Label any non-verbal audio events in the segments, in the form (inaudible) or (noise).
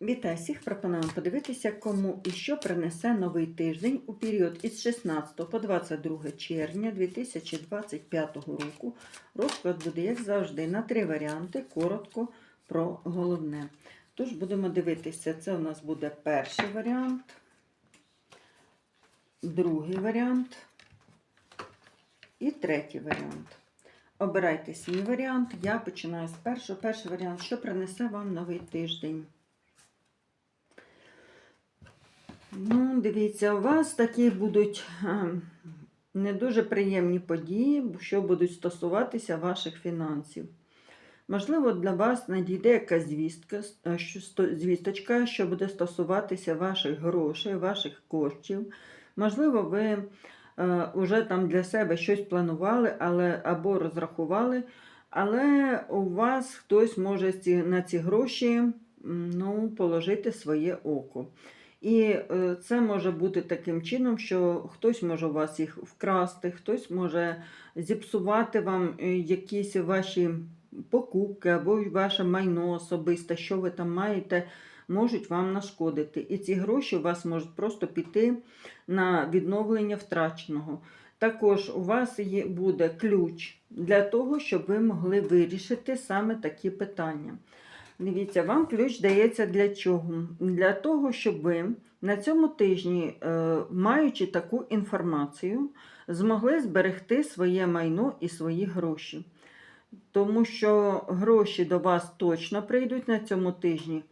Вітаю всіх! Пропонуємо подивитися, кому і що принесе новий тиждень у період із 16 по 22 червня 2025 року. Розклад буде, як завжди, на три варіанти, коротко про головне. Тож будемо дивитися, це у нас буде перший варіант, другий варіант і третій варіант. Обирайте свій варіант. Я починаю з першого. Перший варіант, що принесе вам новий тиждень. Ну, дивіться, у вас такі будуть е, не дуже приємні події, що будуть стосуватися ваших фінансів. Можливо, для вас надійде якась звістка, е, звісточка, що буде стосуватися ваших грошей, ваших коштів. Можливо, ви е, уже там для себе щось планували але, або розрахували, але у вас хтось може на ці гроші ну, положити своє око. І е, це може бути таким чином, що хтось може у вас їх вкрасти, хтось може зіпсувати вам е, якісь ваші покупки або ваше майно особисте, що ви там маєте, можуть вам нашкодити. І ці гроші у вас можуть просто піти на відновлення втраченого. Також у вас є, буде ключ для того, щоб ви могли вирішити саме такі питання. Дивіться, вам ключ дається для чого? Для того, щоб ви на цьому тижні, е, маючи таку інформацію, змогли зберегти своє майно і свої гроші. Тому що гроші до вас точно прийдуть на цьому тижні,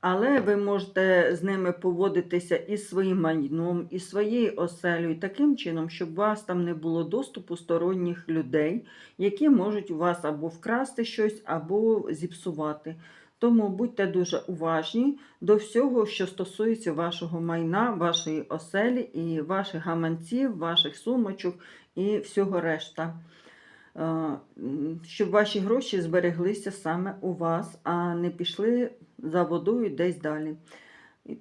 але ви можете з ними поводитися і своїм майном, і своєю оселею таким чином, щоб у вас там не було доступу сторонніх людей, які можуть у вас або вкрасти щось, або зіпсувати. Тому будьте дуже уважні до всього, що стосується вашого майна, вашої оселі і ваших гаманців, ваших сумочок і всього решта. Е, Щоб ваші гроші збереглися саме у вас, а не пішли за водою десь далі.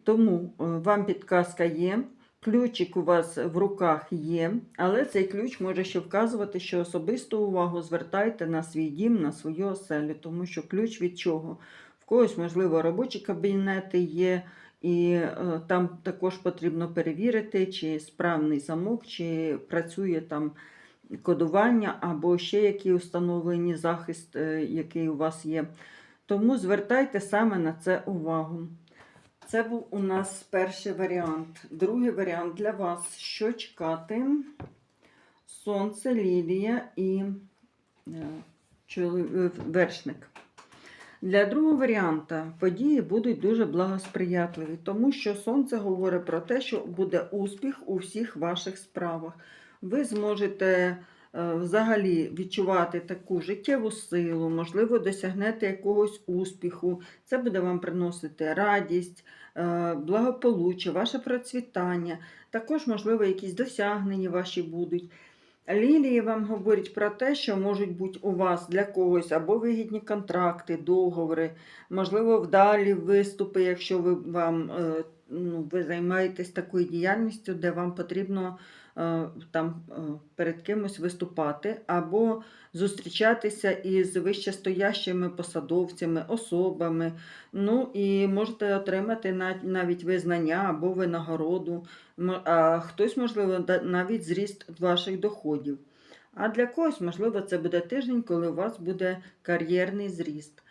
Тому е, вам підказка є. Ключик у вас в руках є, але цей ключ може ще вказувати, що особисту увагу звертайте на свій дім, на свою оселю, тому що ключ від чого? Когось, можливо, робочі кабінети є, і е, там також потрібно перевірити, чи справний замок, чи працює там кодування, або ще який установлені захист, е, який у вас є. Тому звертайте саме на це увагу. Це був у нас перший варіант. Другий варіант для вас: що чекати? Сонце, лілія і е, вершник. Для другого варіанта події будуть дуже благосприятливі, тому що сонце говорить про те, що буде успіх у всіх ваших справах. Ви зможете е, взагалі відчувати таку життєву силу, можливо, досягнете якогось успіху. Це буде вам приносити радість, е, благополуччя, ваше процвітання. Також, можливо, якісь досягнення ваші будуть. Лілії вам говорять про те, що можуть бути у вас для когось або вигідні контракти, договори, можливо, вдалі виступи, якщо ви вам е, ну, ви займаєтесь такою діяльністю, де вам потрібно там е, перед кимось виступати, або зустрічатися із вищестоящими посадовцями, особами. Ну і можете отримати навіть визнання або винагороду. А хтось, можливо, навіть зріст ваших доходів. А для когось, можливо, це буде тиждень, коли у вас буде кар'єрний зріст.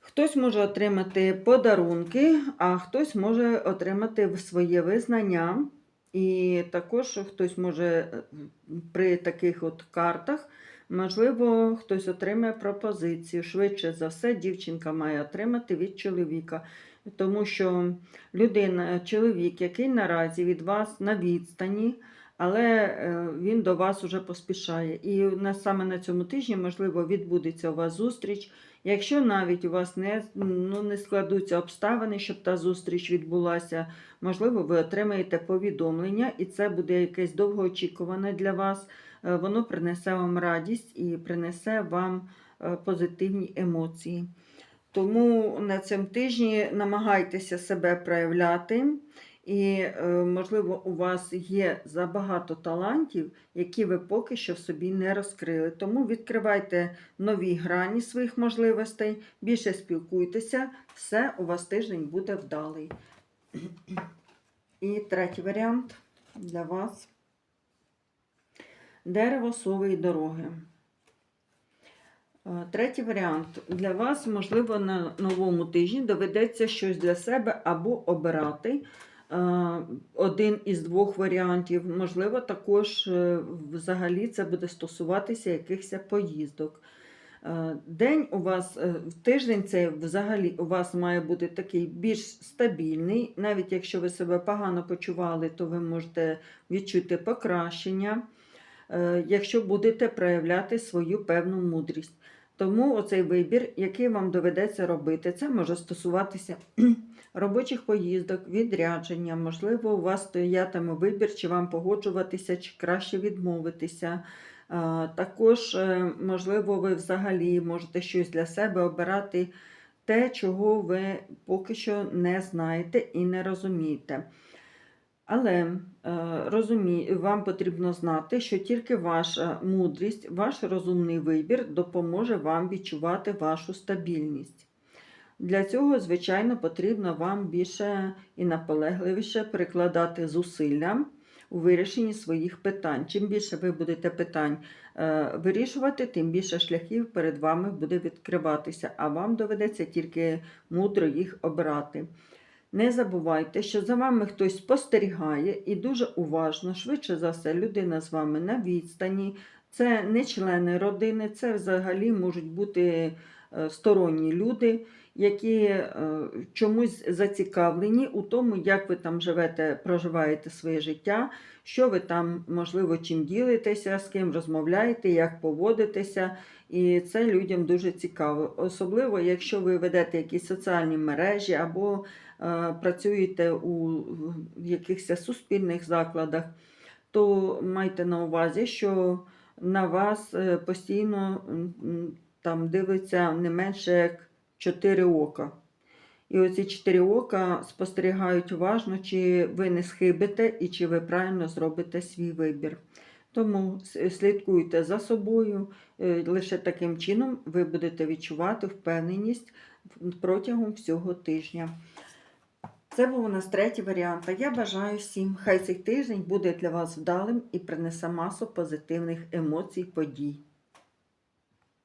Хтось може отримати подарунки, а хтось може отримати своє визнання. І також хтось може е, при таких от картах, можливо, хтось отримає пропозицію. Швидше за все, дівчинка має отримати від чоловіка. Тому що людина, чоловік, який наразі від вас на відстані, але е, він до вас уже поспішає. І саме на цьому тижні, можливо, відбудеться у вас зустріч. Якщо навіть у вас не, ну, не складуться обставини, щоб та зустріч відбулася, можливо, ви отримаєте повідомлення, і це буде якесь довгоочікуване для вас. Е, Воно принесе вам радість і принесе вам е, позитивні емоції. Тому на цьому тижні намагайтеся себе проявляти І, е, можливо, у вас є забагато талантів, які ви поки що собі не розкрили. Тому відкривайте нові грані своїх можливостей, більше спілкуйтеся, все у вас тиждень буде вдалий. І третій варіант для вас. Дерево сової дороги. Е, Третій варіант. Для вас, можливо, на новому тижні доведеться щось для себе або обирати один із двох варіантів. Можливо, також е, взагалі це буде стосуватися якихось поїздок. Е, День у вас, е, тиждень цей взагалі у вас має бути такий більш стабільний. Навіть якщо ви себе погано почували, то ви можете відчути покращення, е, якщо будете проявляти свою певну мудрість. Тому оцей вибір, який вам доведеться робити, це може стосуватися (clears throat) робочих поїздок, відрядження. Можливо, у вас стоятиме вибір, чи вам погоджуватися, чи краще відмовитися. Також, е, можливо, ви взагалі можете щось для себе обирати те, чого ви поки що не знаєте і не розумієте. Але е, вам потрібно знати, що тільки ваша мудрість, ваш розумний вибір допоможе вам відчувати вашу стабільність. Для цього, звичайно, потрібно вам більше і наполегливіше прикладати зусилля у вирішенні своїх питань. Чим більше ви будете питань е, вирішувати, тим більше шляхів перед вами буде відкриватися, а вам доведеться тільки мудро їх обирати. Не забувайте, що за вами хтось спостерігає і дуже уважно, швидше за все, людина з вами на відстані. Це не члени родини, це взагалі можуть бути е, сторонні люди, які е, чомусь зацікавлені у тому, як ви там живете, проживаєте своє життя, що ви там, можливо, чим ділитеся, з ким розмовляєте, як поводитеся. І це людям дуже цікаво. Особливо, якщо ви ведете якісь соціальні мережі або е, працюєте у якихось суспільних закладах, то майте на увазі, що на вас е, постійно там дивиться не менше як чотири ока. І оці чотири ока спостерігають уважно, чи ви не схибите і чи ви правильно зробите свій вибір. Тому слідкуйте за собою, е, лише таким чином ви будете відчувати впевненість протягом всього тижня. Це був у нас третій варіант. Я бажаю всім, хай цей тиждень буде для вас вдалим і принесе масу позитивних емоцій, подій.